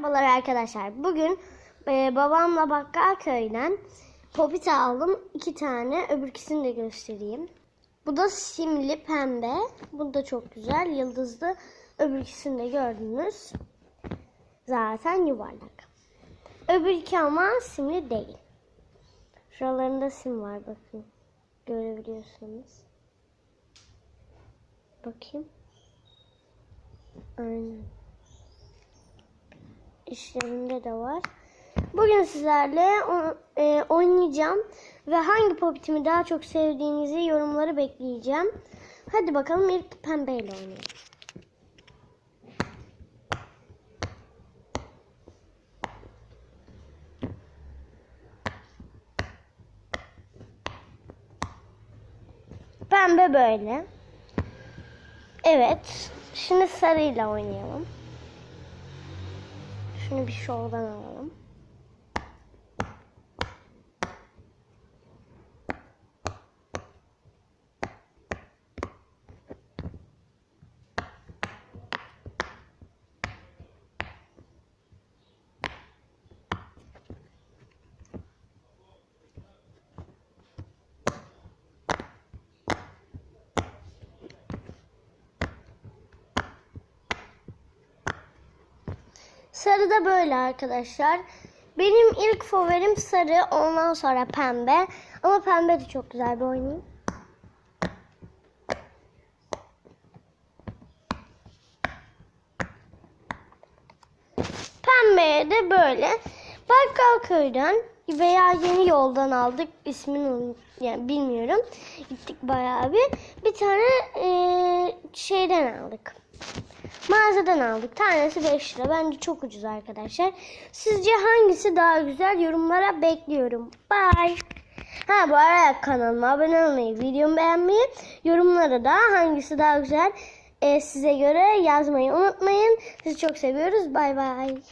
Merhabalar arkadaşlar. Bugün e, babamla bakkal köyden popit aldım. iki tane. Öbürküsünü de göstereyim. Bu da simli pembe. Bu da çok güzel. Yıldızlı. Öbürküsünü de gördünüz. Zaten yuvarlak. Öbürkü ama simli değil. Şuralarında sim var bakın. Görebiliyorsunuz. Bakayım. Aynen işlerinde de var. Bugün sizlerle e, oynayacağım ve hangi popitimi daha çok sevdiğinizi yorumları bekleyeceğim. Hadi bakalım ilk pembeyle oynayalım. Pembe böyle. Evet. Şimdi sarıyla oynayalım. Şunu bir şovdan alalım. Sarı da böyle arkadaşlar. Benim ilk favorim sarı, ondan sonra pembe. Ama pembe de çok güzel bir oyun. Pembeye de böyle bakkal köyden veya yeni yoldan aldık. İsmini yani bilmiyorum. Gittik bayağı bir. Bir tane eee, şeyden aldık. Mağazadan aldık. Tanesi 5 lira. Bence çok ucuz arkadaşlar. Sizce hangisi daha güzel? Yorumlara bekliyorum. Bye. Ha bu arada kanalıma abone olmayı, videomu beğenmeyi, yorumlara da hangisi daha güzel e, size göre yazmayı unutmayın. Sizi çok seviyoruz. Bay bay.